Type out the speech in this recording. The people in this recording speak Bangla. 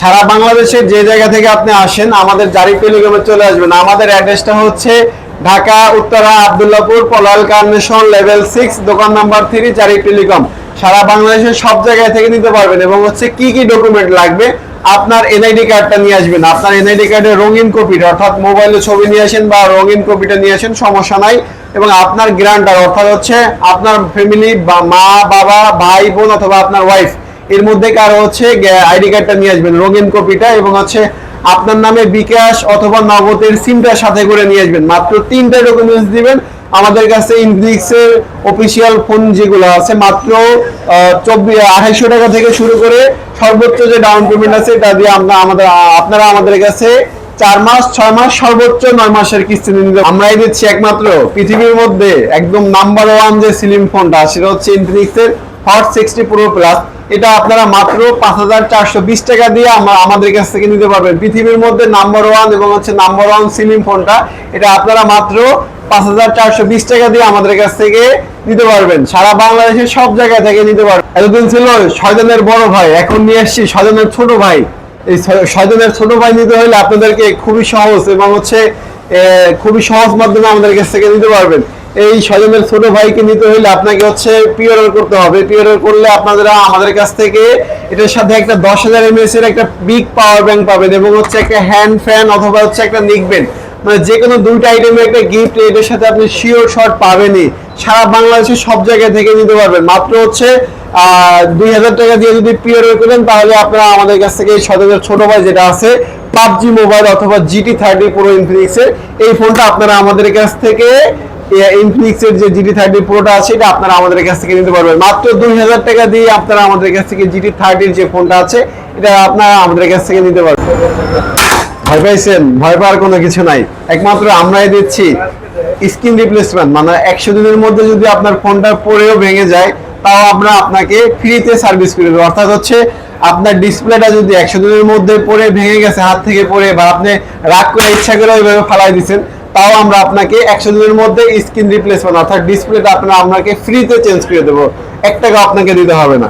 সারা বাংলাদেশের যে জায়গা থেকে আপনি আসেন, আমাদের জারি টেলিকমে চলে আসবেন। আমাদের অ্যাড্রেসটা হচ্ছে Dhaka, Uttara, Abdullahpur, Polwel, Carnation, level six, দোকান নাম্বার থ্রি জারি টেলিকম সারা বাংলাদেশের সব জায়গায় থেকে নিতে পারবেন এবং হচ্ছে কি কি ডকুমেন্ট লাগবে আপনার এনআইডি কার্ডটা নিয়ে আসবেন। আপনার এনআইডি কার্ডের রঙিন কপিটা, অর্থাৎ মোবাইলে ছবি নিয়ে আসেন বা রঙিন কপিটা নিয়ে আসেন, সমস্যা নাই। এবং আপনার গ্রান্টার অর্থাৎ হচ্ছে আপনার ফ্যামিলি বা মা, বাবা, ভাই, বোন অথবা আপনার ওয়াইফ এর মধ্যে কারও হচ্ছে আইডি কার্ডটা নিয়ে আসবেন, রঙিন কপিটা, এবং হচ্ছে আপনার নামে বিকাশ অথবা নগদের সিমটা সাথে করে নিয়ে আসবেন। মাত্র তিনটা ডকুমেন্টস দিবেন। আমাদের কাছে ইনফিনিক্সের অফিসিয়াল ফোন যেগুলো আছে, মাত্র চব্বিশ আড়াইশো টাকা থেকে শুরু করে সর্বোচ্চ যে ডাউন পেমেন্ট আছে, এটা দিয়ে আমরা আমাদের, আপনারা আমাদের কাছে চার মাস, ছয় মাস, সর্বোচ্চ নয় মাসের কিস্তি নিতে আমরাই দিচ্ছি একমাত্র পৃথিবীর মধ্যে একদম নাম্বার ওয়ান যে সিলিং ফোনটা সেটা হচ্ছে ইনফিনিক্সের হট সিক্সটি প্রো প্লাস এটা আপনারা মাত্র পাঁচ হাজার চারশো বিশ টাকা দিয়ে আমরা আমাদের কাছ থেকে নিতে পারবেন। পৃথিবীর মধ্যে নাম্বার ওয়ান এবং হচ্ছে নাম্বার ওয়ান সিলিং ফোনটা, এটা আপনারা মাত্র পাঁচ হাজার চারশো বিশ টাকা দিয়ে আমাদের কাছ থেকে নিতে পারবেন। সারা বাংলাদেশের সব জায়গা থেকে নিতে পারবেন। এতদিন ছিল ছয়জনের বড় ভাই, এখন নিয়ে আসছি ছয়জনের ছোট ভাই। এই ছয়- ছয়জনের ছোট ভাই নিতে হলে আপনাদেরকে খুবই সহজ এবং হচ্ছে খুবই সহজ মাধ্যমে আমাদের কাছ থেকে নিতে পারবেন। এই ছয়জনের ছোট ভাইকে নিতে হলে আপনাকে হচ্ছে পিওর করতে হবে। পিওর করলে আপনারা আমাদের কাছ থেকে এটার সাথে একটা দশ হাজার এমএস এর একটা বিগ পাওয়ার ব্যাংক পাবেন এবং হচ্ছে একটা হ্যান্ড ফ্যান অথবা হচ্ছে একটা নিকবেন মানে যে কোনো দুইটা আইটেমের একটা গিফট এটার সাথে আপনি শিওর শর্ট পাবেনই। সারা বাংলাদেশের সব জায়গা থেকে নিতে পারবেন। মাত্র হচ্ছে দুই হাজার টাকা দিয়ে যদি পিওর করেন, তাহলে আপনারা আমাদের কাছ থেকে এই সদরের ছোট ভাই যেটা আছে, পাবজি মোবাইল অথবা জিটি থার্টি প্রো ইনফিনিক্সের এই ফোনটা আপনারা আমাদের কাছ থেকে ইনফিনিক্সের যে জিটি থার্টি প্রোটা আছে, এটা আপনারা আমাদের কাছ থেকে নিতে পারবেন। মাত্র দুই হাজার টাকা দিয়ে আপনারা আমাদের কাছ থেকে জিটি থার্টির যে ফোনটা আছে, এটা আপনারা আমাদের কাছ থেকে নিতে পারবেন। ভয় পাইছেন? ভয় পাওয়ার কোনো কিছু নাই। একমাত্র আমরাই দিচ্ছি স্ক্রিন রিপ্লেসমেন্ট মানে একশো দিনের মধ্যে যদি আপনার ফোনটা পড়েও ভেঙে যায়, তাও আমরা আপনাকে ফ্রিতে সার্ভিস করে দেবো। অর্থাৎ হচ্ছে আপনার ডিসপ্লেটা যদি একশো দিনের মধ্যে পড়ে, ভেঙে গেছে, হাত থেকে পড়ে, বা আপনি রাগ করে ইচ্ছা করে ওইভাবে ফালাই দিচ্ছেন তাও আমরা আপনাকে একশো দিনের মধ্যে স্ক্রিন রিপ্লেসমেন্ট অর্থাৎ ডিসপ্লেটা আপনার আপনাকে ফ্রিতে চেঞ্জ করে দেবো। এক টাকা আপনাকে দিতে হবে না।